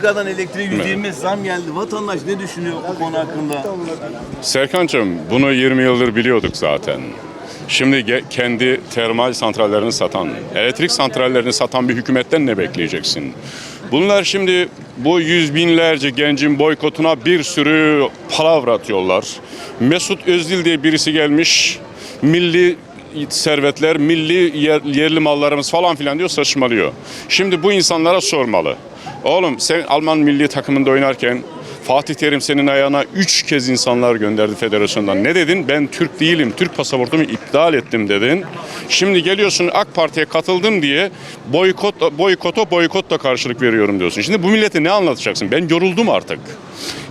Tekrardan elektriğe %25 zam geldi. Vatandaş ne düşünüyor bu konu hakkında? Serkan'cığım bunu 20 yıldır biliyorduk zaten. Şimdi kendi termal santrallerini satan, elektrik santrallerini satan bir hükümetten ne bekleyeceksin? Bunlar şimdi bu yüz binlerce gencin boykotuna bir sürü palavra atıyorlar. Mesut Özdil diye birisi gelmiş, milli servetler, milli yer- yerli mallarımız falan filan diyor saçmalıyor. Şimdi bu insanlara sormalı. Oğlum sen Alman milli takımında oynarken Fatih Terim senin ayağına 3 kez insanlar gönderdi federasyondan. Ne dedin? Ben Türk değilim. Türk pasaportumu iptal ettim dedin. Şimdi geliyorsun AK Parti'ye katıldım diye boykot boykota boykotla karşılık veriyorum diyorsun. Şimdi bu millete ne anlatacaksın? Ben yoruldum artık.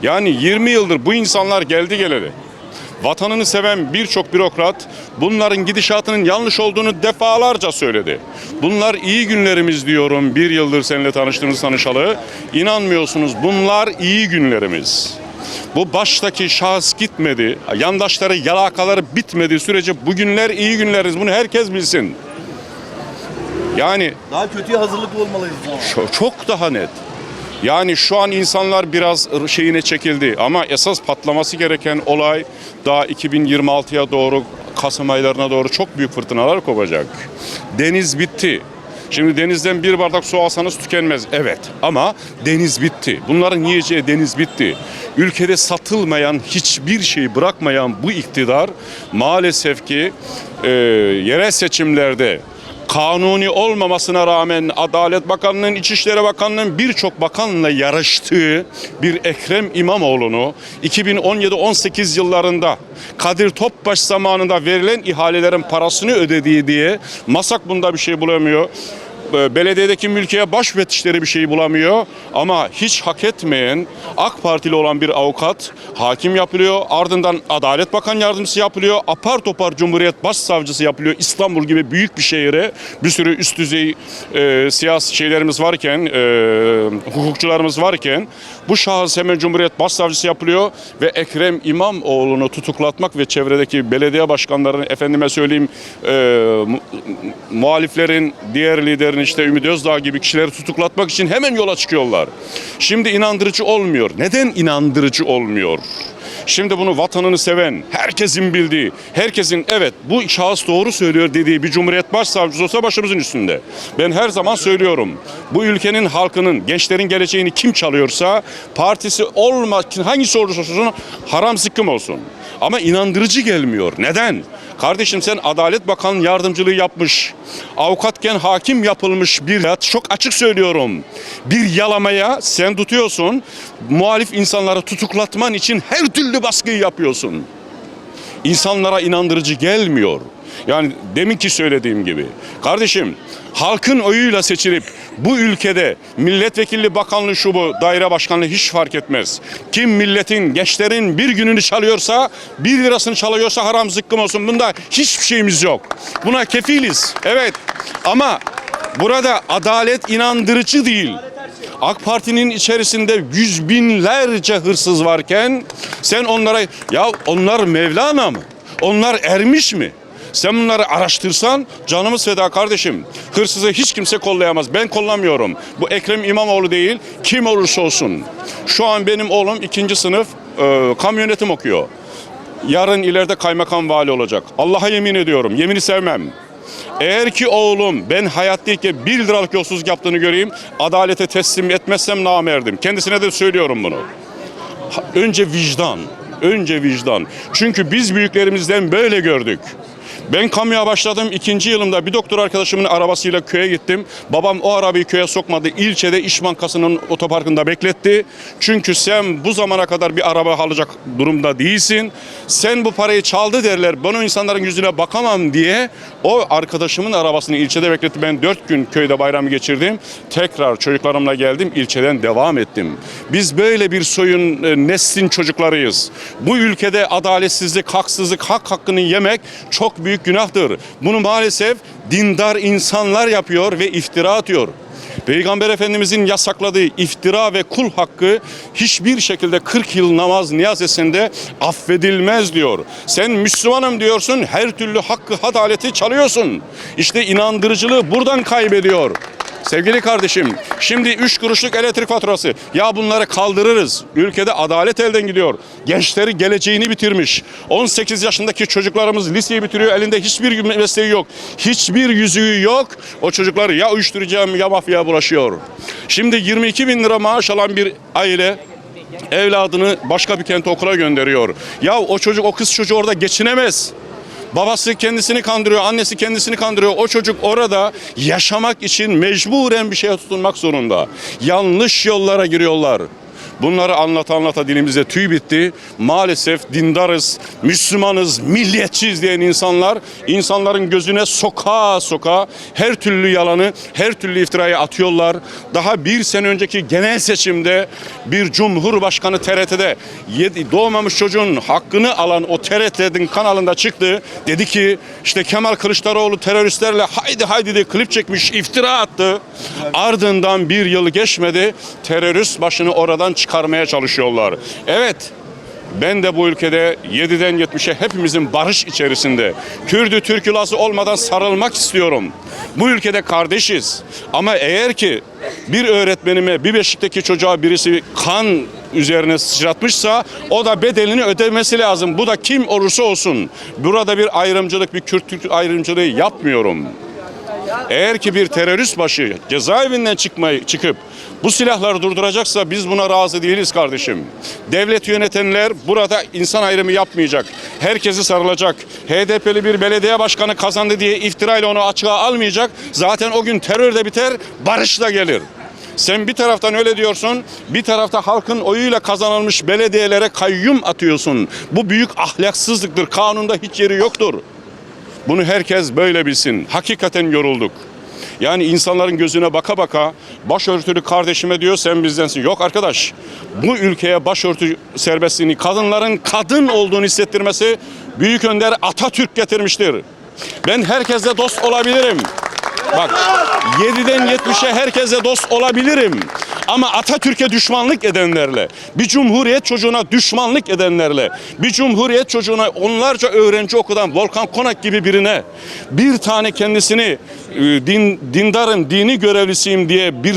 Yani 20 yıldır bu insanlar geldi geleli. Vatanını seven birçok bürokrat bunların gidişatının yanlış olduğunu defalarca söyledi. Bunlar iyi günlerimiz diyorum bir yıldır seninle tanıştığımız tanışalı. İnanmıyorsunuz bunlar iyi günlerimiz. Bu baştaki şahıs gitmedi, yandaşları yalakaları bitmedi sürece bugünler iyi günleriz bunu herkes bilsin. Yani Daha kötüye hazırlıklı olmalıyız. çok, çok daha net. Yani şu an insanlar biraz şeyine çekildi ama esas patlaması gereken olay daha 2026'ya doğru Kasım aylarına doğru çok büyük fırtınalar kopacak. Deniz bitti. Şimdi denizden bir bardak su alsanız tükenmez. Evet ama deniz bitti. Bunların yiyeceği deniz bitti. Ülkede satılmayan hiçbir şeyi bırakmayan bu iktidar maalesef ki e, yerel seçimlerde kanuni olmamasına rağmen Adalet Bakanlığı'nın, İçişleri Bakanlığı'nın birçok bakanla yarıştığı bir Ekrem İmamoğlu'nu 2017-18 yıllarında Kadir Topbaş zamanında verilen ihalelerin parasını ödediği diye Masak bunda bir şey bulamıyor. Ee, Belediyedeki mülkiye baş müfettişleri bir şey bulamıyor ama hiç hak etmeyen AK Partili olan bir avukat hakim yapılıyor. Ardından Adalet Bakan Yardımcısı yapılıyor. Apar topar Cumhuriyet Başsavcısı yapılıyor. İstanbul gibi büyük bir şehire bir sürü üst düzey e, siyasi şeylerimiz varken, e, hukukçularımız varken bu şahıs hemen Cumhuriyet Başsavcısı yapılıyor ve Ekrem İmamoğlu'nu tutuklatmak ve çevredeki belediye başkanlarının efendime söyleyeyim e, mu- muhaliflerin diğer liderin işte Ümit Özdağ gibi kişileri tutuklatmak için hemen yola çıkıyorlar. Şimdi inandırıcı olmuyor. Neden inandırıcı olmuyor? Şimdi bunu vatanını seven, herkesin bildiği, herkesin evet bu şahıs doğru söylüyor dediği bir Cumhuriyet Başsavcısı olsa başımızın üstünde. Ben her zaman söylüyorum. Bu ülkenin halkının, gençlerin geleceğini kim çalıyorsa partisi olma, hangisi olursa olsun haram zıkkım olsun. Ama inandırıcı gelmiyor. Neden? Kardeşim sen Adalet Bakan yardımcılığı yapmış, avukatken hakim yapılmış bir çok açık söylüyorum. Bir yalamaya sen tutuyorsun, muhalif insanları tutuklatman için her türlü baskıyı yapıyorsun. İnsanlara inandırıcı gelmiyor. Yani deminki söylediğim gibi. Kardeşim halkın oyuyla seçilip bu ülkede milletvekilli bakanlığı şu bu daire başkanlığı hiç fark etmez. Kim milletin gençlerin bir gününü çalıyorsa bir lirasını çalıyorsa haram zıkkım olsun. Bunda hiçbir şeyimiz yok. Buna kefiliz. Evet ama burada adalet inandırıcı değil. AK Parti'nin içerisinde yüz binlerce hırsız varken sen onlara ya onlar Mevlana mı? Onlar ermiş mi? Sen bunları araştırsan canımız feda kardeşim. Hırsızı hiç kimse kollayamaz. Ben kollamıyorum. Bu Ekrem İmamoğlu değil, kim olursa olsun. Şu an benim oğlum ikinci sınıf e, kamyonetim okuyor. Yarın ileride kaymakam vali olacak. Allah'a yemin ediyorum. Yemini sevmem. Eğer ki oğlum ben hayattayken bir liralık yolsuzluk yaptığını göreyim, adalete teslim etmezsem namerdim. Kendisine de söylüyorum bunu. Önce vicdan, önce vicdan. Çünkü biz büyüklerimizden böyle gördük. Ben kamuya başladım. ikinci yılımda bir doktor arkadaşımın arabasıyla köye gittim. Babam o arabayı köye sokmadı. İlçede İş Bankası'nın otoparkında bekletti. Çünkü sen bu zamana kadar bir araba alacak durumda değilsin. Sen bu parayı çaldı derler. Ben o insanların yüzüne bakamam diye o arkadaşımın arabasını ilçede bekletti. Ben dört gün köyde bayramı geçirdim. Tekrar çocuklarımla geldim. ilçeden devam ettim. Biz böyle bir soyun e, neslin çocuklarıyız. Bu ülkede adaletsizlik, haksızlık, hak hakkını yemek çok büyük günahtır. Bunu maalesef dindar insanlar yapıyor ve iftira atıyor. Peygamber Efendimizin yasakladığı iftira ve kul hakkı hiçbir şekilde 40 yıl namaz niyaz etsinde affedilmez diyor. Sen Müslümanım diyorsun her türlü hakkı adaleti çalıyorsun. İşte inandırıcılığı buradan kaybediyor. Sevgili kardeşim, şimdi 3 kuruşluk elektrik faturası. Ya bunları kaldırırız. Ülkede adalet elden gidiyor. Gençleri geleceğini bitirmiş. 18 yaşındaki çocuklarımız liseyi bitiriyor. Elinde hiçbir mesleği yok. Hiçbir yüzüğü yok. O çocuklar ya uyuşturucuya ya mafyaya bulaşıyor. Şimdi 22 bin lira maaş alan bir aile evladını başka bir kente okula gönderiyor. Ya o çocuk, o kız çocuğu orada geçinemez. Babası kendisini kandırıyor, annesi kendisini kandırıyor. O çocuk orada yaşamak için mecburen bir şeye tutunmak zorunda. Yanlış yollara giriyorlar. Bunları anlata anlata dilimize tüy bitti. Maalesef dindarız, Müslümanız, milliyetçiyiz diyen insanlar insanların gözüne soka soka her türlü yalanı, her türlü iftirayı atıyorlar. Daha bir sene önceki genel seçimde bir cumhurbaşkanı TRT'de doğmamış çocuğun hakkını alan o TRT'nin kanalında çıktı. Dedi ki işte Kemal Kılıçdaroğlu teröristlerle haydi haydi diye klip çekmiş, iftira attı. Ardından bir yıl geçmedi. Terörist başını oradan çıkarmaya çalışıyorlar. Evet ben de bu ülkede 7'den 70'e hepimizin barış içerisinde Kürdü Türkülası olmadan sarılmak istiyorum. Bu ülkede kardeşiz. Ama eğer ki bir öğretmenime bir Beşik'teki çocuğa birisi kan üzerine sıçratmışsa o da bedelini ödemesi lazım. Bu da kim olursa olsun. Burada bir ayrımcılık, bir Kürt Türk ayrımcılığı yapmıyorum. Eğer ki bir terörist başı cezaevinden çıkmayı çıkıp bu silahları durduracaksa biz buna razı değiliz kardeşim. Devlet yönetenler burada insan ayrımı yapmayacak. Herkesi sarılacak. HDP'li bir belediye başkanı kazandı diye iftirayla onu açığa almayacak. Zaten o gün terör de biter, barış da gelir. Sen bir taraftan öyle diyorsun, bir tarafta halkın oyuyla kazanılmış belediyelere kayyum atıyorsun. Bu büyük ahlaksızlıktır. Kanunda hiç yeri yoktur. Bunu herkes böyle bilsin. Hakikaten yorulduk. Yani insanların gözüne baka baka başörtülü kardeşime diyor sen bizdensin. Yok arkadaş bu ülkeye başörtü serbestliğini kadınların kadın olduğunu hissettirmesi Büyük Önder Atatürk getirmiştir. Ben herkesle dost olabilirim. Bak 7'den 70'e herkesle dost olabilirim. Ama Atatürk'e düşmanlık edenlerle, bir cumhuriyet çocuğuna düşmanlık edenlerle, bir cumhuriyet çocuğuna onlarca öğrenci okudan Volkan Konak gibi birine bir tane kendisini e, din, dindarım, dini görevlisiyim diye bir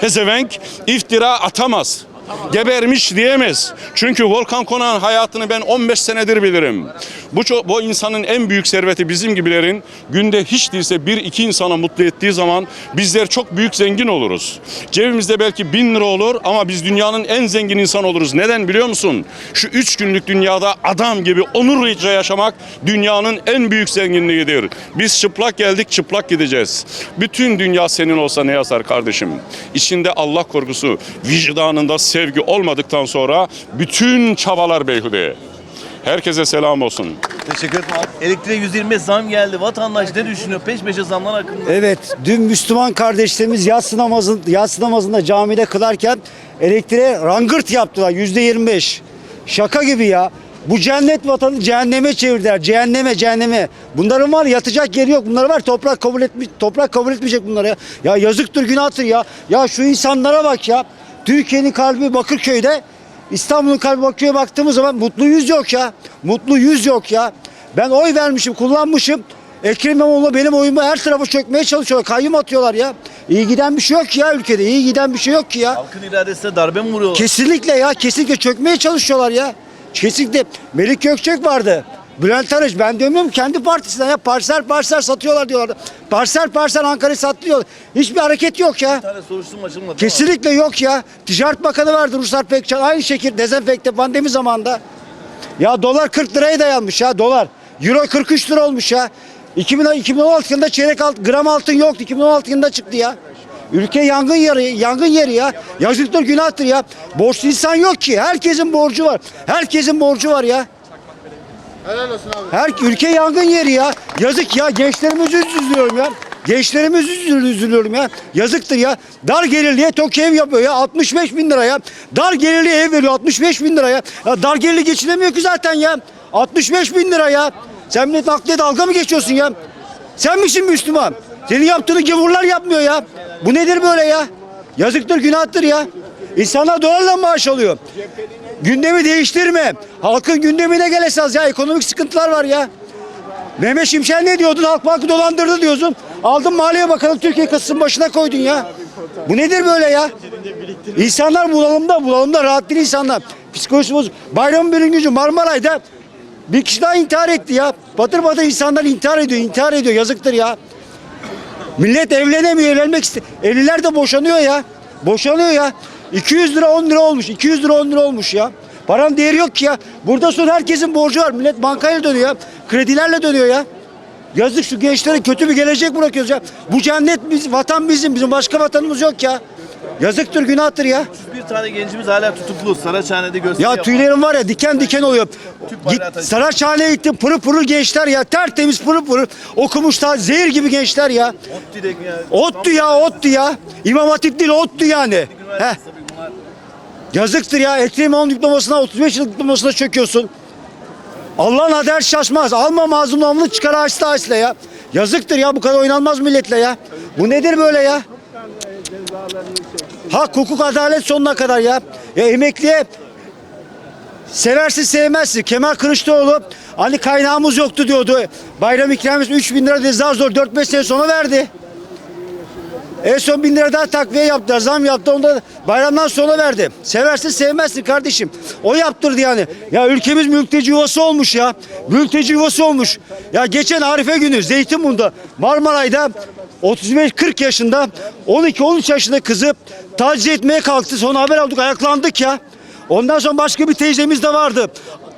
pezevenk iftira atamaz. Gebermiş diyemez. Çünkü Volkan Konak'ın hayatını ben 15 senedir bilirim. Bu, bu insanın en büyük serveti bizim gibilerin günde hiç değilse bir iki insana mutlu ettiği zaman bizler çok büyük zengin oluruz. Cebimizde belki bin lira olur ama biz dünyanın en zengin insan oluruz. Neden biliyor musun? Şu üç günlük dünyada adam gibi onurluca yaşamak dünyanın en büyük zenginliğidir. Biz çıplak geldik çıplak gideceğiz. Bütün dünya senin olsa ne yazar kardeşim? İçinde Allah korkusu, vicdanında sevgi olmadıktan sonra bütün çabalar beyhude. Herkese selam olsun. Teşekkür ederim abi. Elektriğe 125 zam geldi. Vatandaş ne düşünüyor? Peş peşe zamlar hakkında. Evet, dün Müslüman kardeşlerimiz yatsı, namazın, yatsı namazında camide kılarken elektriğe rangırt yaptılar yüzde 25. Şaka gibi ya. Bu cennet vatanı cehenneme çevirdiler. Cehenneme, cehenneme. Bunların var yatacak yeri yok. Bunlar var toprak kabul etmiş, toprak kabul etmeyecek bunları ya. Ya yazıktır, günahtır ya. Ya şu insanlara bak ya. Türkiye'nin kalbi Bakırköy'de. İstanbul'un kalbi Bakırköy'e baktığımız zaman mutlu yüz yok ya. Mutlu yüz yok ya. Ben oy vermişim, kullanmışım. Ekrem İmamoğlu benim oyumu her tarafa çökmeye çalışıyorlar. Kayyum atıyorlar ya. İyi giden bir şey yok ya ülkede. İyi giden bir şey yok ki ya. Halkın iradesine darbe mi vuruyorlar? Kesinlikle ya. Kesinlikle çökmeye çalışıyorlar ya. Kesinlikle. Melik Gökçek vardı. Bülent Arıç ben demiyorum kendi partisinden ya parsel parsel satıyorlar diyorlar. Parsel parsel Ankara'yı satıyor. Hiçbir hareket yok ya. Bir tane soruşturma açılmadı. Kesinlikle yok ya. Ticaret Bakanı vardı Ruslar Pekcan. Aynı şekilde dezenfekte pandemi zamanında. Ya dolar 40 liraya dayanmış ya dolar. Euro 43 lira olmuş ya. 2000, 2016 yılında çeyrek alt, gram altın yoktu. 2016 yılında çıktı ya. Ülke yangın yeri, yangın yeri ya. Yazıktır günahtır ya. Borçlu insan yok ki. Herkesin borcu var. Herkesin borcu var ya. Helal olsun abi. Her ülke yangın yeri ya. Yazık ya gençlerimizi üzülüyorum ya. Gençlerimizi üzül- üzülüyorum ya. Yazıktır ya. Dar gelirliye tok ev yapıyor ya. 65 bin lira ya. Dar gelirli ev veriyor 65 bin lira ya. dar gelirli geçinemiyor ki zaten ya. 65 bin lira ya. Sen millet akliye dalga mı geçiyorsun ya? Sen misin Müslüman? Senin yaptığını gavurlar yapmıyor ya. Bu nedir böyle ya? Yazıktır günahtır ya. İnsanlar dolarla maaş alıyor. Gündemi değiştirme. Halkın gündemine gel esas ya. Ekonomik sıkıntılar var ya. Mehmet Şimşek ne diyordun? Halk Bank'ı dolandırdı diyorsun. Aldın Maliye Bakanı Türkiye kasasının başına koydun ya. Bu nedir böyle ya? İnsanlar bulalımda, bulalımda rahat değil insanlar. Psikolojisi bozuk. Bayramın birinci gücü Marmaray'da bir kişi daha intihar etti ya. Batır batır insanlar intihar ediyor, intihar ediyor. Yazıktır ya. Millet evlenemiyor, evlenmek istiyor. Evliler de boşanıyor ya. Boşanıyor ya. 200 lira 10 lira olmuş. 200 lira 10 lira olmuş ya. Paranın değeri yok ki ya. Burada sonra herkesin borcu var. Millet bankayla dönüyor ya. Kredilerle dönüyor ya. Yazık şu gençlere kötü bir gelecek bırakıyoruz ya. Bu cennet biz, vatan bizim. Bizim başka vatanımız yok ya. Yazıktır, günahtır ya. Bir tane gencimiz hala tutuklu. Saraçhane'de gösteri Ya tüylerim var ya diken diken oluyor. Git. Saraçhane'ye gittim pırıl pırıl gençler ya. Tertemiz pırıl pırıl. Okumuşlar zehir gibi gençler ya. Ottu ya ottu ya. İmam Hatip değil ottu yani. Heh. Yazıktır ya. Ekrem İmamoğlu diplomasına 35 yıllık diplomasına çöküyorsun. Allah'ın adı her şaşmaz. Alma mazlum namını çıkar ağaçta ağaçla ya. Yazıktır ya bu kadar oynanmaz milletle ya. Bu nedir böyle ya? Hak, hukuk, adalet sonuna kadar ya. Ya emekliye seversin sevmezsin. Kemal Kılıçdaroğlu hani kaynağımız yoktu diyordu. Bayram ikramiyesi 3 bin lira dedi zar zor 4-5 sene sonra verdi. En son bin lira daha takviye yaptılar, zam yaptı. Onu da bayramdan sonra verdi. Seversin sevmezsin kardeşim. O yaptırdı yani. Ya ülkemiz mülteci yuvası olmuş ya. Mülteci yuvası olmuş. Ya geçen Arife günü Zeytinburnu'da Marmaray'da 35-40 yaşında 12-13 yaşında kızı taciz etmeye kalktı. Sonra haber aldık ayaklandık ya. Ondan sonra başka bir teyzemiz de vardı.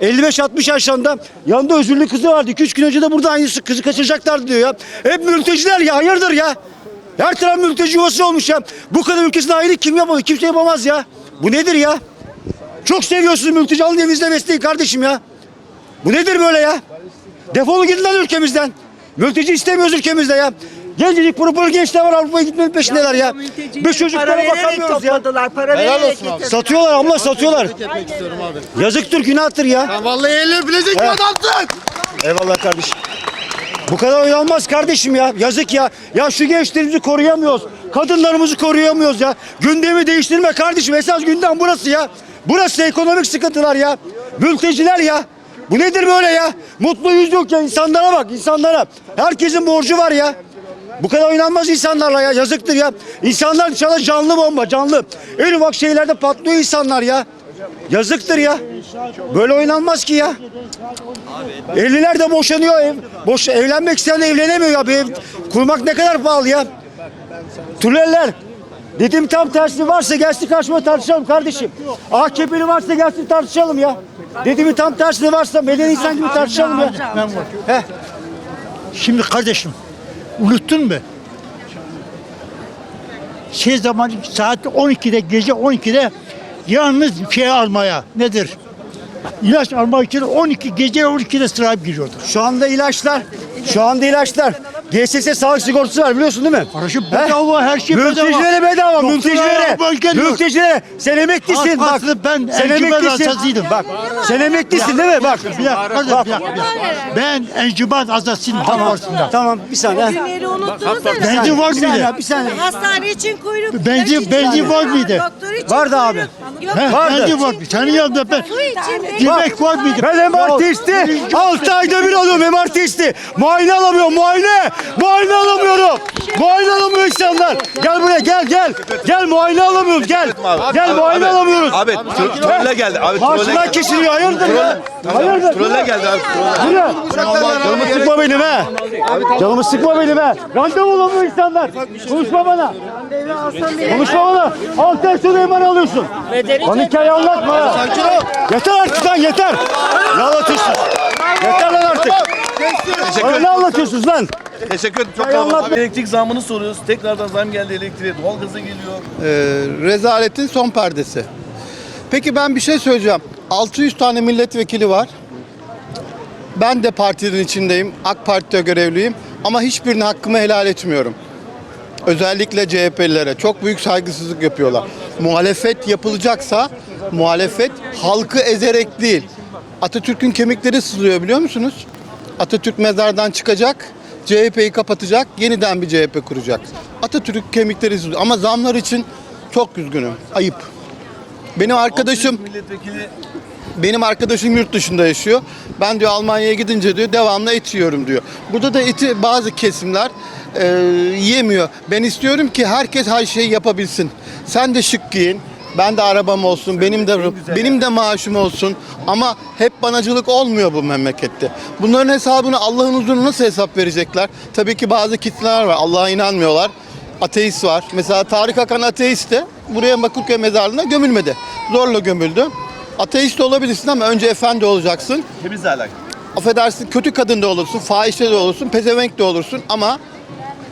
55-60 yaşlarında yanında özürlü kızı vardı. 2-3 gün önce de burada aynısı kızı kaçıracaklardı diyor ya. Hep mülteciler ya hayırdır ya. Her taraf mülteci yuvası olmuş ya. Bu kadar ülkesinde ayrılık kim yapmadı? Kimse yapamaz ya. Bu nedir ya? Çok seviyorsunuz mülteci alın evinizde besleyin kardeşim ya. Bu nedir böyle ya? Defolu gidin lan ülkemizden. Mülteci istemiyoruz ülkemizde ya. Gencecik pırıl gençler var Avrupa'ya gitmenin peşindeler ya. Biz çocuklara bakamıyoruz ya. Para Helal olsun abi. Satıyorlar abla satıyorlar. Etmek istiyorum abi. Yazıktır günahtır ya. Sen vallahi bilecek bir adamsın. Eyvallah kardeşim. Bu kadar oynanmaz kardeşim ya. Yazık ya. Ya şu gençlerimizi koruyamıyoruz. Kadınlarımızı koruyamıyoruz ya. Gündemi değiştirme kardeşim. Esas gündem burası ya. Burası ekonomik sıkıntılar ya. Mülteciler ya. Bu nedir böyle ya? Mutlu yüz yok ya. insanlara bak insanlara. Herkesin borcu var ya. Bu kadar oynanmaz insanlarla ya. Yazıktır ya. İnsanlar dışarıda canlı bomba canlı. En ufak şeylerde patlıyor insanlar ya. Yazıktır ya. Böyle oynanmaz ki ya. Evliler de boşanıyor. Ev, boş, evlenmek isteyen evlenemiyor ya. Bir ev kurmak ne kadar pahalı ya. Türeller. Dedim tam tersi varsa gelsin karşıma tartışalım kardeşim. AKP'li varsa gelsin tartışalım ya. Dediğimin tam tersi varsa medeni insan gibi tartışalım ya. Heh. Şimdi kardeşim unuttun mu? Şey zaman saat 12'de gece 12'de yalnız şey almaya nedir? İlaç almak için 12 gece 12'de sıraya giriyorduk. Şu anda ilaçlar. Şu anda ilaçlar. GSS sağlık sigortası var biliyorsun değil mi? Kardeşim bedava her şey bedava. Mültecilere bedava, Yoksullara mültecilere. Mültecilere. Sen emeklisin bak. Aslında ben sen encümen emeklisin. hastasıydım. Bak. Sen emeklisin değil mi? Bak. Bir dakika, kardeşim, bir dakika, bir dakika. Ben encüman azasıyım Tamam. Tamam. Tamam bir saniye. Günleri unuttunuz. Benzin var Bir saniye, mıydı? bir saniye. Hastane için kuyruk. Benzin- ilaç için benzin kuyruk, var mıydı? Doktor için Vardı abi. Yok, He, Vardı. benzin var. Senin yanında ben Su için. yemek var mıydı? Ben MR testi 6 ayda bir alıyorum MR testi. Muayene alamıyorum muayene. Muayene alamıyorum. Muayene alamıyor insanlar. Gel buraya gel gel. Gel muayene alamıyoruz gel. Gel muayene alamıyoruz. Abi tro- trolle geldi. Abi trolle geldi. kesiliyor hayırdır ya. Hayırdır. Trolle geldi abi. Trolle. Yürü. Canımı sıkma benim he. Canımı sıkma benim he. Randevu olamıyor insanlar. Konuşma bana. Konuşma bana. Altı ay sonra MR alıyorsun. Bana hikaye anlatma ya. Yeter artık lan yeter. Ne anlatıyorsun? Yeter lan artık. Teşekkür Bana ederim. ne anlatıyorsunuz lan? Teşekkür ederim. Çok olun. anlatma. Elektrik zammını soruyoruz. Tekrardan zam geldi elektriğe. Doğalgaza geliyor. Ee, rezaletin son perdesi. Peki ben bir şey söyleyeceğim. 600 tane milletvekili var. Ben de partinin içindeyim. AK Parti'de görevliyim. Ama hiçbirini hakkımı helal etmiyorum. Özellikle CHP'lilere çok büyük saygısızlık yapıyorlar. Muhalefet yapılacaksa muhalefet halkı ezerek değil. Atatürk'ün kemikleri sızlıyor biliyor musunuz? Atatürk mezardan çıkacak, CHP'yi kapatacak, yeniden bir CHP kuracak. Atatürk kemikleri sızlıyor ama zamlar için çok üzgünüm. Ayıp. Benim arkadaşım benim arkadaşım yurt dışında yaşıyor. Ben diyor Almanya'ya gidince diyor devamlı et yiyorum diyor. Burada da eti bazı kesimler e, yemiyor. Ben istiyorum ki herkes her şeyi yapabilsin. Sen de şık giyin. Ben de arabam olsun, benim de benim de maaşım olsun. Ama hep banacılık olmuyor bu memlekette. Bunların hesabını Allah'ın huzuruna nasıl hesap verecekler? Tabii ki bazı kitleler var. Allah'a inanmıyorlar. Ateist var. Mesela Tarık Akan ateist de buraya Bakırköy mezarlığına gömülmedi. Zorla gömüldü. Ateist olabilirsin ama önce efendi olacaksın. temizle alakalı. Affedersin kötü kadın da olursun, fahişe de olursun, pezevenk de olursun ama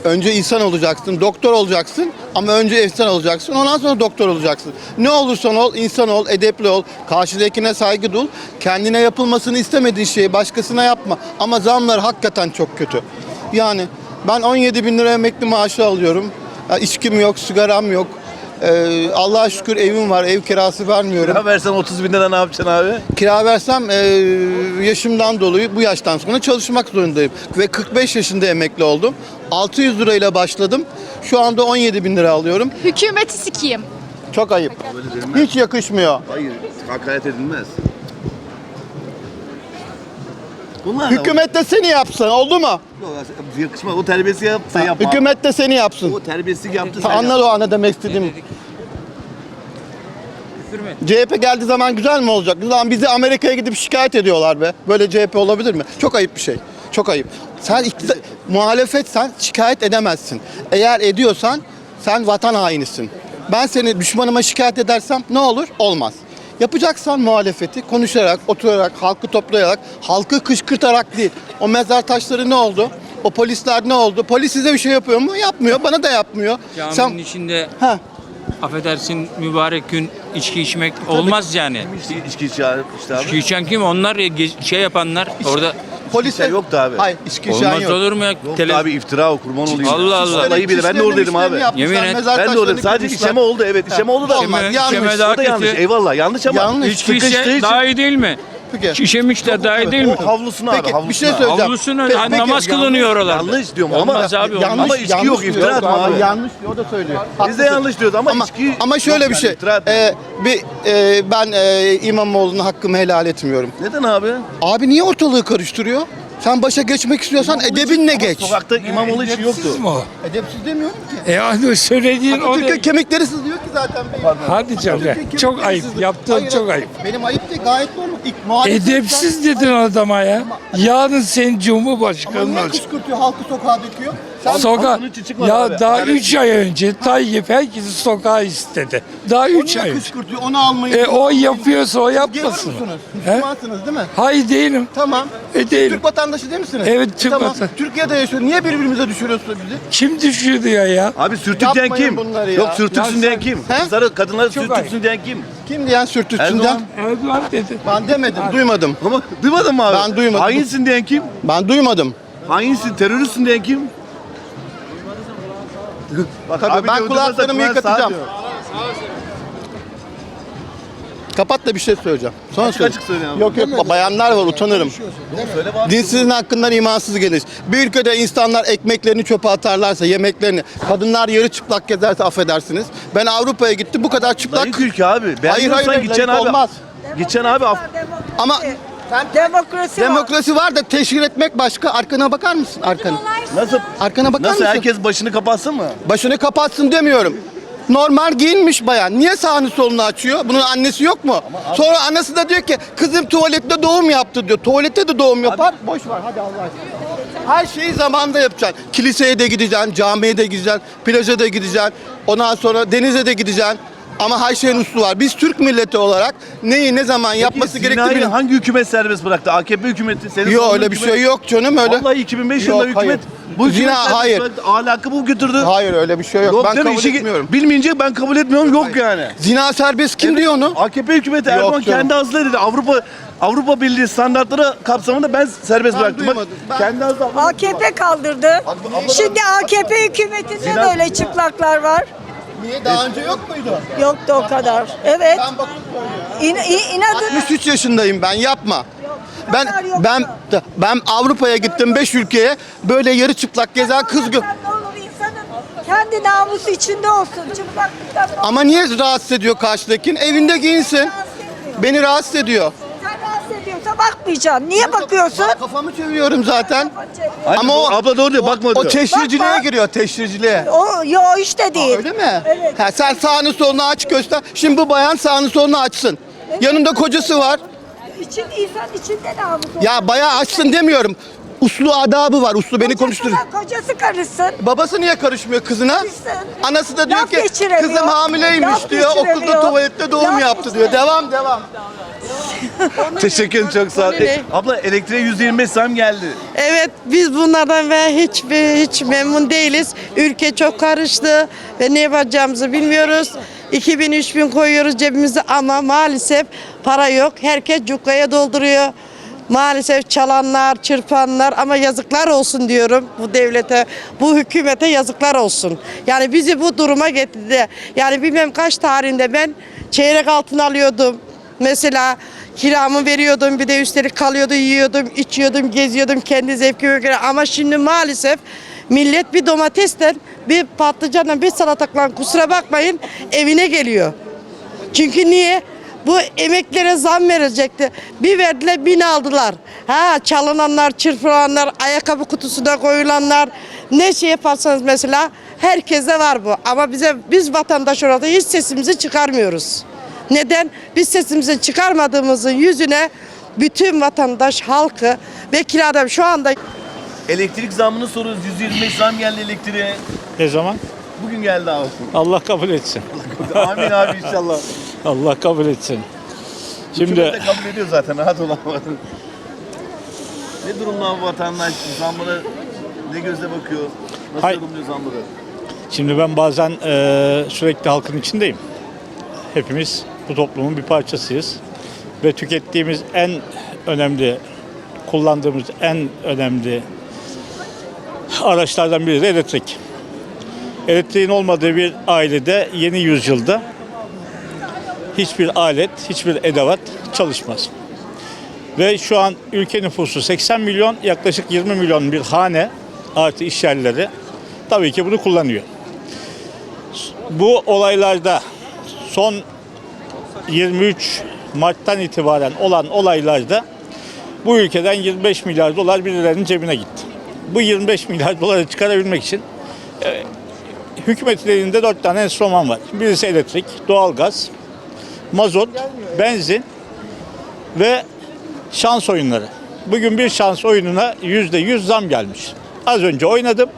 önce insan olacaksın, doktor olacaksın ama önce insan olacaksın, ondan sonra doktor olacaksın. Ne olursan ol, insan ol, edepli ol, karşıdakine saygı dul, kendine yapılmasını istemediğin şeyi başkasına yapma. Ama zamlar hakikaten çok kötü. Yani ben 17 bin lira emekli maaşı alıyorum. Ya içkim yok, sigaram yok. Ee, Allah'a şükür evim var, ev kirası vermiyorum. Ya versen 30 bin lira ne yapacaksın abi? Kira versem e, yaşımdan dolayı bu yaştan sonra çalışmak zorundayım. Ve 45 yaşında emekli oldum. 600 lirayla başladım. Şu anda 17 bin lira alıyorum. Hükümeti sikeyim. Çok ayıp. Hiç yakışmıyor. Hayır, hakaret edilmez. Bunlar da- Hükümet de seni yapsın oldu mu? Yok, yakışmaz. O terbiyesi yapsa yapma. Hükümet de seni yapsın. O terbiyesizlik yaptı sen Anla o ana demek istediğim. CHP geldiği zaman güzel mi olacak? Lan bizi Amerika'ya gidip şikayet ediyorlar be. Böyle CHP olabilir mi? Çok ayıp bir şey. Çok ayıp. Sen iktidar, muhalefetsen şikayet edemezsin. Eğer ediyorsan sen vatan hainisin. Ben seni düşmanıma şikayet edersem ne olur? Olmaz. Yapacaksan muhalefeti konuşarak, oturarak, halkı toplayarak, halkı kışkırtarak değil. O mezar taşları ne oldu? O polisler ne oldu? Polis size bir şey yapıyor mu? Yapmıyor. Bana da yapmıyor. Caminin Sen içinde ha affedersin mübarek gün içki içmek olmaz yani. İçki, içki işte abi. İçki içen kim? Onlar ge- şey yapanlar orada polis içen yoktu abi. Hayır, içki içen olmaz yok. olur mu ya? Yok Tele- abi iftira o kurban olayım. Allah Allah. Vallahi bile ben de oradaydım abi. Yemin et. Ben de oradaydım. Sadece işeme oldu evet işeme oldu da. Olmaz, İşeme- yanlış. O da yanlış. kötü. Eyvallah yanlış ama. Yanlış. Sıkıştığı içe için- daha iyi değil mi? Peki. Şişemişler daha iyi değil mi? O havlusunu abi Peki havlusunu. bir şey söyleyeceğim. Havlusunu Peki, ha, peki, namaz kılınıyor oralarda. Yanlış diyorum Olmaz ama. abi olmaz. Ama içki yok, diyor. iftira atma abi. Yanlış diyor, o da söylüyor. Biz de Haklısın. yanlış diyoruz ama, Ama, içki ama şöyle yok bir yani, şey. iftira. Ee, bir e, ben e, İmamoğlu'nun hakkımı helal etmiyorum. Neden abi? Abi niye ortalığı karıştırıyor? Sen başa geçmek istiyorsan edebinle geç. Sokakta İmamoğlu için yoktu. Edepsiz demiyorum ki. E hadi söylediğin o Türkiye ne? kemikleri sızlıyor ki zaten. bey. Hadi canım. Türkiye kemikleri Çok ayıp. sızlıyor. Yaptığın Hayır, çok ayıp. Benim ayıp değil gayet normal. İlk muhalefet- Edepsiz dedin adama ya. Yarın senin Ama Cumhurbaşkanın niye kışkırtıyor halkı sokağa döküyor? Sokağa, ya abi. daha Yani- 3 ay önce Tayyip herkesi sokağa istedi. Daha 3 ay önce. kışkırtıyor onu almayı. E o yapıyorsa o yapmasın. musunuz? He? Müslümansınız değil mi? Hayır değilim. Tamam. E değilim. Türk vatandaşı değil misiniz? Evet, Türk tamam. vatandaşı. Türkiye'de yaşıyor. Niye birbirimize düşürüyorsunuz bizi? Kim düşürdü ya ya? Abi sürtük diyen Yapmayın kim? bunları ya. Yok sürtüksün Ya diyen sen- kim? He? Kızları, kadınları Çok sürtüksün ayıp. diyen kim? Kim diyen sürtüksünden? Erdoğan. Erdoğan dedi. Ben demedim, duymadım. Ama duymadın mı abi? Ben duymadım. Hainsin diyen kim? Ben duymadım. Hainsin, teröristsin diyen kim? Bak Tabii abi ben sağ yıkatacağım. Kapat da bir şey söyleyeceğim. Sonra Açık söyle. açık söyle abi. Yok yok bayanlar var utanırım. Bak. Dinsizin hakkından imansız gelir. Bir ülkede insanlar ekmeklerini çöpe atarlarsa, yemeklerini, kadınlar yarı çıplak gezerse affedersiniz. Ben Avrupa'ya gittim bu kadar çıplak. Layık ülke abi. hayır, Beğenmiyorsan hayır, gideceksin layık abi. olmaz. Gideceksin abi. af- Ama Demokrasi var. demokrasi var da teşhir etmek başka. Arkana bakar mısın? Arkana. Nasıl? Arkana bakar Nasıl mısın? herkes başını kapatsın mı? Başını kapatsın demiyorum. Normal giyinmiş bayan. Niye sağını solunu açıyor? Bunun annesi yok mu? Sonra annesi de diyor ki kızım tuvalette doğum yaptı diyor. Tuvalette de doğum yapar. Boş ver hadi Allah aşkına. Her şeyi zamanda yapacaksın. Kiliseye de gideceksin, camiye de gideceksin, plaja da gideceksin. Ondan sonra denize de gideceksin. Ama her şeyin üstü var. Biz Türk milleti olarak neyi ne zaman yapması Peki, gerektiğini zinayı hangi hükümet serbest bıraktı? AKP hükümeti. Senin Yok öyle bir hükümet- şey yok canım öyle. Vallahi 2005 Yok, yılında hükümet hayır. bu hükümet Zina, serbest hayır. bıraktı. Ahlakı bu götürdü. Hayır öyle bir şey yok. Yok ben değil mi? kabul İşi- etmiyorum. Bilmeyince ben kabul etmiyorum. Yok yani. Zina serbest kim diyor onu? AKP hükümeti Yok Erdoğan canım. kendi ağzıyla dedi. Avrupa Avrupa Birliği standartları kapsamında ben serbest Ben bıraktım. Bak, duymadım. Ben- kendi ağzıyla AKP kaldırdı. Şimdi AKP hükümetinde böyle çıplaklar var. Niye daha önce yok muydu? Yoktu o kadar. Evet. Ben bakıp İn, in, inadına. 63 yaşındayım ben yapma. Ben kadar yoktu. ben ben Avrupa'ya gittim 5 ülkeye böyle yarı çıplak gezen kız gö Ne olur insanın Kendi namusu içinde olsun. Çıplaklıktan Ama niye rahatsız ediyor karşıdakini? Evinde giyinsin. Beni rahatsız ediyor. Bakmayacaksın. Niye bakıyorsun? Kafamı çeviriyorum zaten. Aynen Ama o- abla doğru diyor bakma O diyor. teşhirciliğe Bakma. giriyor, teşhirciliğe. O yo işte değil. Öyle mi? Evet. Ha, sen sağını solunu aç göster. Şimdi bu bayan sağını solunu açsın. Yanında kocası var. İçin, insan içinde namus olur. Ya bayağı açsın demiyorum. Uslu adabı var. Uslu beni konuştur. Kocasına- Kocası karışsın. Babası niye karışmıyor kızına? Karışsın. Anası da diyor Laf ki geçiremiyor. kızım hamileymiş Laf diyor. Okulda geçiremiyor. tuvalette doğum Laf yaptı diyor. Devam devam. Teşekkür ederim çok sağ ol. Öyle. E, abla elektriğe %25 zam geldi. Evet biz bunlardan ve hiç hiç memnun değiliz. Ülke çok karıştı ve ne yapacağımızı bilmiyoruz. 2000 3000 koyuyoruz cebimize ama maalesef para yok. Herkes cukkaya dolduruyor. Maalesef çalanlar, çırpanlar ama yazıklar olsun diyorum bu devlete, bu hükümete yazıklar olsun. Yani bizi bu duruma getirdi. Yani bilmem kaç tarihinde ben çeyrek altın alıyordum. Mesela kiramı veriyordum bir de üstelik kalıyordu yiyordum içiyordum geziyordum kendi zevkime göre ama şimdi maalesef millet bir domatesten bir patlıcanla bir salatakla kusura bakmayın evine geliyor. Çünkü niye? Bu emeklere zam verilecekti. Bir verdiler bin aldılar. Ha çalınanlar, çırpılanlar, ayakkabı kutusuna koyulanlar ne şey yaparsanız mesela herkese var bu. Ama bize biz vatandaş olarak hiç sesimizi çıkarmıyoruz. Neden? Biz sesimizi çıkarmadığımızın yüzüne bütün vatandaş halkı ve kirada şu anda Elektrik zammını soruyoruz. %25 zam geldi elektriğe. Ne zaman? Bugün geldi abi. Allah kabul etsin. Amin abi inşallah. Allah kabul etsin. Hükümet Şimdi de kabul ediyor zaten rahat ol ama. ne durumda bu vatandaş? Zammına ne gözle bakıyor? Nasıl Hay- yorumluyor zammını? şimdi ben bazen eee, sürekli halkın içindeyim. Hepimiz bu toplumun bir parçasıyız ve tükettiğimiz en önemli kullandığımız en önemli araçlardan biri de elektrik. Elektriğin olmadığı bir ailede yeni yüzyılda hiçbir alet, hiçbir edevat çalışmaz. Ve şu an ülke nüfusu 80 milyon, yaklaşık 20 milyon bir hane artı iş yerleri tabii ki bunu kullanıyor. Bu olaylarda son 23 Mart'tan itibaren olan olaylarda bu ülkeden 25 milyar dolar birilerinin cebine gitti. Bu 25 milyar doları çıkarabilmek için e, hükümetin elinde 4 tane enstrüman var. Birisi elektrik, doğalgaz, mazot, benzin ve şans oyunları. Bugün bir şans oyununa %100 zam gelmiş. Az önce oynadım.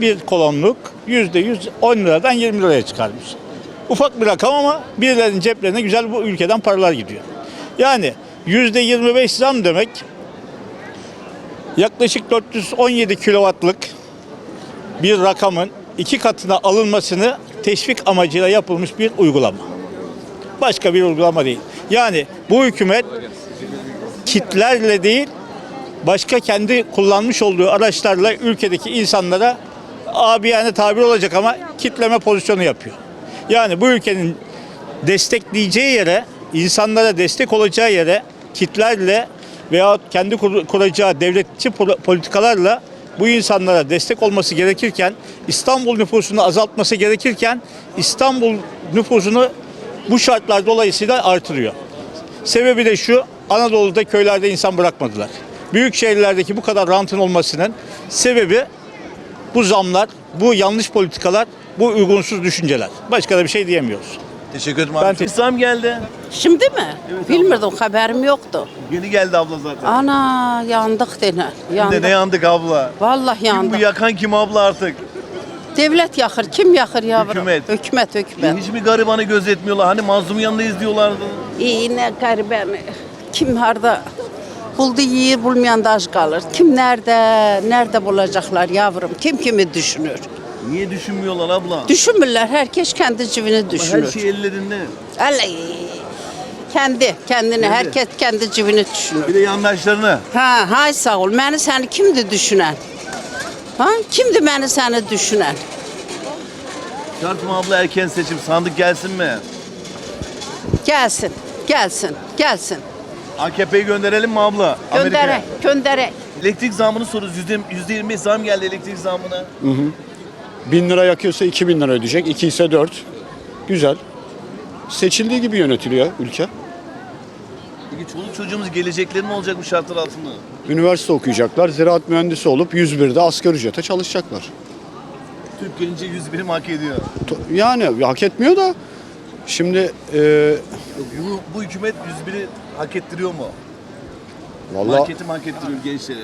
Bir kolonluk %100 10 liradan 20 liraya çıkarmış. Ufak bir rakam ama birilerinin ceplerine güzel bu ülkeden paralar gidiyor. Yani %25 zam demek yaklaşık 417 kilowattlık bir rakamın iki katına alınmasını teşvik amacıyla yapılmış bir uygulama. Başka bir uygulama değil. Yani bu hükümet kitlerle değil başka kendi kullanmış olduğu araçlarla ülkedeki insanlara abi yani tabir olacak ama kitleme pozisyonu yapıyor. Yani bu ülkenin destekleyeceği yere, insanlara destek olacağı yere kitlerle veya kendi kur- kuracağı devletçi pol- politikalarla bu insanlara destek olması gerekirken İstanbul nüfusunu azaltması gerekirken İstanbul nüfusunu bu şartlar dolayısıyla artırıyor. Sebebi de şu, Anadolu'da köylerde insan bırakmadılar. Büyük şehirlerdeki bu kadar rantın olmasının sebebi bu zamlar, bu yanlış politikalar, bu uygunsuz düşünceler. Başka da bir şey diyemiyoruz. Teşekkür ederim abi. Ben zam geldi. Şimdi mi? Bilmirdim haberim yoktu. Yeni geldi abla zaten. Ana yandık dene. Yandık. de ne yandık abla? Vallahi Kim bu yandık. yakan kim abla artık? Devlet yakır. Kim yakır yavrum? Hükümet. Hükümet, hükümet. Hiç mi garibanı gözetmiyorlar? Hani mazlumun yanındayız diyorlardı. İyi ne gariben. Kim harda buldu yiyir bulmayan da aç kalır. Kim nerede, nerede bulacaklar yavrum? Kim kimi düşünür? Niye düşünmüyorlar abla? Düşünmürler. Herkes kendi cebini Her düşünür. şey ellerinde. Öyle. Kendi, kendini, herkes kendi cebini düşünür. Bir de yandaşlarını. Ha, hay sağ ol. Məni səni kimdir düşünən? Ha? Kimdir məni səni düşünən? Şart mı abla erken seçim? Sandık gelsin mi? Gəlsin, gəlsin, gəlsin. AKP'yi gönderelim mi abla? Göndərək, göndərək. Elektrik zamını soruyoruz. Yüzde, yüzde yirmi zam geldi elektrik zamına. 1000 lira yakıyorsa 2000 lira ödeyecek. 2 ise 4. Güzel. Seçildiği gibi yönetiliyor ülke. Peki çoluk çocuğumuz gelecekleri ne olacak bu şartlar altında? Üniversite okuyacaklar. Ziraat mühendisi olup 101'de asgari ücrete çalışacaklar. Türk gelince 101'im hak ediyor. Yani hak etmiyor da şimdi e, Bu, bu hükümet 101'i hak ettiriyor mu? vallahi Marketi hak ettiriyor gençlere?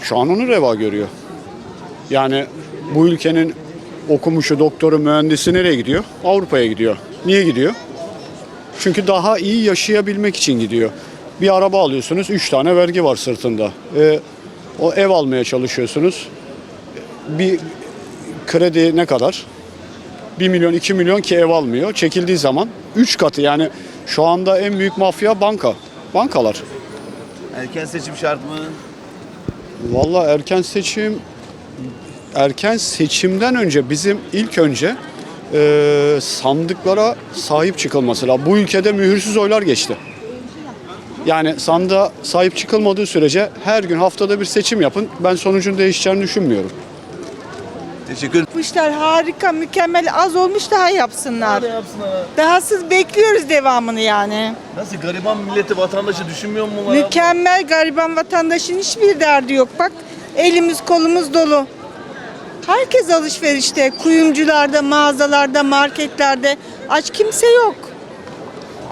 şu an onu reva görüyor. Yani bu ülkenin okumuşu, doktoru, mühendisi nereye gidiyor? Avrupa'ya gidiyor. Niye gidiyor? Çünkü daha iyi yaşayabilmek için gidiyor. Bir araba alıyorsunuz, 3 tane vergi var sırtında. E, o ev almaya çalışıyorsunuz. Bir kredi ne kadar? 1 milyon, 2 milyon ki ev almıyor. Çekildiği zaman 3 katı yani şu anda en büyük mafya banka. Bankalar. Erken seçim şart mı? Vallahi erken seçim erken seçimden önce bizim ilk önce e, sandıklara sahip çıkılması lazım. Bu ülkede mühürsüz oylar geçti. Yani sandığa sahip çıkılmadığı sürece her gün haftada bir seçim yapın. Ben sonucun değişeceğini düşünmüyorum. Teşekkür ederim. Yapmışlar harika mükemmel az olmuş daha yapsınlar. Ne yapsınlar? ha? Dahasız bekliyoruz devamını yani. Nasıl gariban milleti vatandaşı düşünmüyor mu? Mükemmel gariban vatandaşın hiçbir derdi yok. Bak elimiz kolumuz dolu. Herkes alışverişte, kuyumcularda, mağazalarda, marketlerde. Aç kimse yok.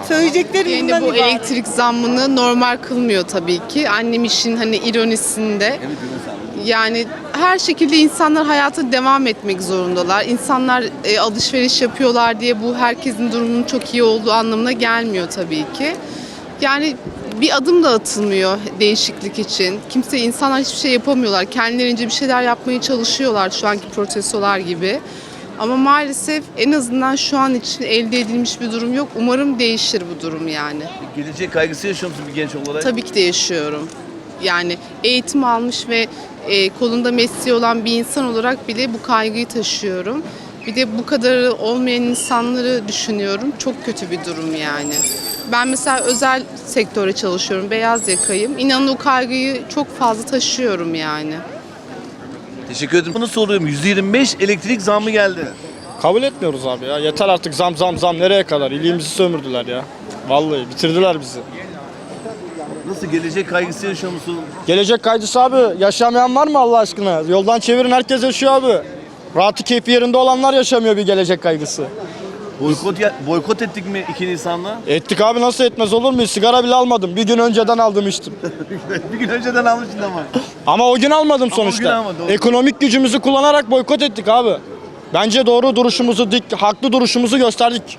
Söyleyeceklerim Yani bundan bu ibaret. elektrik zammını normal kılmıyor tabii ki. Annem işin hani ironisinde. Yani her şekilde insanlar hayata devam etmek zorundalar. İnsanlar e, alışveriş yapıyorlar diye bu herkesin durumunun çok iyi olduğu anlamına gelmiyor tabii ki. Yani bir adım da atılmıyor değişiklik için. Kimse insanlar hiçbir şey yapamıyorlar. Kendilerince bir şeyler yapmaya çalışıyorlar şu anki protestolar gibi. Ama maalesef en azından şu an için elde edilmiş bir durum yok. Umarım değişir bu durum yani. Gelecek kaygısı yaşıyor musun bir genç olarak? Tabii ki de yaşıyorum. Yani eğitim almış ve e, kolunda mesleği olan bir insan olarak bile bu kaygıyı taşıyorum. Bir de bu kadarı olmayan insanları düşünüyorum. Çok kötü bir durum yani. Ben mesela özel sektörde çalışıyorum. Beyaz yakayım. İnanın o kaygıyı çok fazla taşıyorum yani. Teşekkür ederim. Bunu soruyorum. %25 elektrik zammı geldi. Kabul etmiyoruz abi ya. Yeter artık zam zam zam nereye kadar? İliğimizi sömürdüler ya. Vallahi bitirdiler bizi. Nasıl gelecek kaygısı yaşıyor musun? Gelecek kaygısı abi. Yaşamayan var mı Allah aşkına? Yoldan çevirin herkes yaşıyor abi. Rahatı keyfi yerinde olanlar yaşamıyor bir gelecek kaygısı. Boykot, ya- boykot ettik mi 2 Nisan'la? Ettik abi nasıl etmez olur mu? Sigara bile almadım. Bir gün önceden aldım içtim. bir gün önceden almışsın ama. Ama o gün almadım o gün sonuçta. almadın, doğru. Ekonomik gücümüzü kullanarak boykot ettik abi. Bence doğru duruşumuzu, dik, haklı duruşumuzu gösterdik.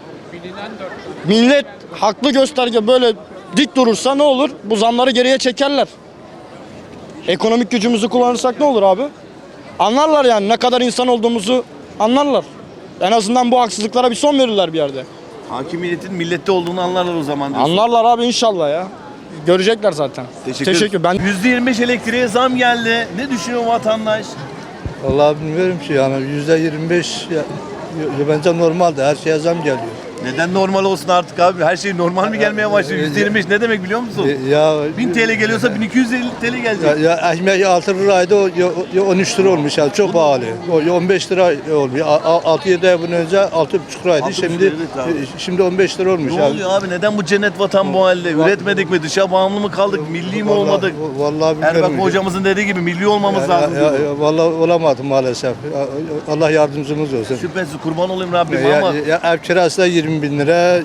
Millet haklı gösterge böyle dik durursa ne olur? Bu zamları geriye çekerler. Ekonomik gücümüzü kullanırsak ne olur abi? Anlarlar yani ne kadar insan olduğumuzu anlarlar. En azından bu haksızlıklara bir son verirler bir yerde. Hakimiyetin millette olduğunu anlarlar o zaman diyorsun. Anlarlar abi inşallah ya. Görecekler zaten. Teşekkür, Teşekkür. Ben %25 elektriğe zam geldi. Ne düşünüyor vatandaş? Vallahi bilmiyorum ki yani yüzde 25 bence normalde her şeye zam geliyor. Neden normal olsun artık abi? Her şey normal mi gelmeye başlıyor? %25 ne demek biliyor musun? Ya 1000 TL geliyorsa 1250 TL gelecek. Ya, ekmek 6 liraydı o ya 13 lira olmuş yani çok pahalı. O ya 15 lira olmuş. 6-7 ay bunun önce 6,5 liraydı. Şimdi evet abi. şimdi 15 lira olmuş. Ne yani. oluyor abi? Neden bu cennet vatan bu halde? Üretmedik mi? Dışa bağımlı mı kaldık? Milli mi Vallahi- olmadık? Vallahi bilmiyorum. Erbak hocamızın dediği gibi milli olmamız Ya- lazım. ya- diyor. ya, vallahi olamadı maalesef. Ya- Allah yardımcımız olsun. Şüphesiz kurban olayım Rabbim Ya, ama ya, ev kirası da 20 bin lira,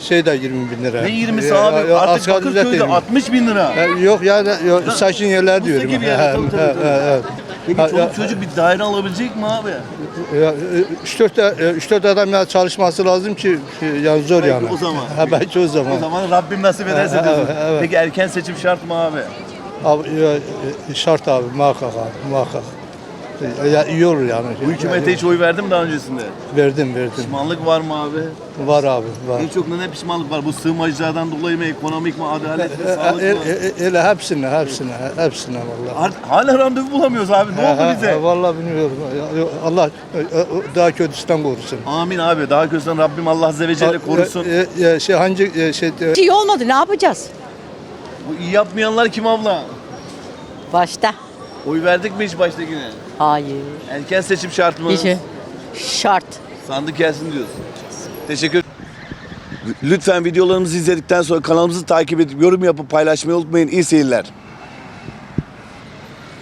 şey de 20 bin lira. ne 20'si Ya- abi? ya, Artık asgari ücret Bakırköy'de 20. 60 bin lira. Ya, Yok ya, ya saçın yerler diyorum. gibi yani, Ha, tabii, tabii, ha, tabii. ha. Peki Ha, çoluk ya- çocuk bir daire alabilecek mi abi? Ya 3-4 3-4 adam ya çalışması lazım ki yani zor Belki yani. o zaman. Ha, belki o zaman. O zaman Rabbim nasip ederse Evet, diyorsun. evet. Peki erken seçim şart mı abi? Abi, ya, e, şart abi muhakkak abi muhakkak. Ya iyi olur yani. Bu hükümete hiç oy verdim daha öncesinde. verdim verdim. Pişmanlık var mı abi? Var abi var. En çok ne pişmanlık var? Bu sığınmacılardan dolayı mı? Ekonomik mi? Adalet mi? E, Sağlık e, mı? e, Öyle hepsine hepsine hepsine vallahi. Art- Hala randevu bulamıyoruz abi. Ne oldu bize? Vallahi bilmiyorum. Allah daha kötüsünden korusun. Amin abi. Daha kötüden Rabbim Allah Azze ve Celle korusun. E, e, e, şey hangi e, şey e, İyi olmadı ne yapacağız? Bu iyi yapmayanlar kim abla? Başta. Oy verdik mi hiç baştakine? Hayır. Erken seçim şart mı? Hiç. Şart. Sandık gelsin diyorsun. Teşekkür Lütfen videolarımızı izledikten sonra kanalımızı takip edip yorum yapıp paylaşmayı unutmayın. İyi seyirler.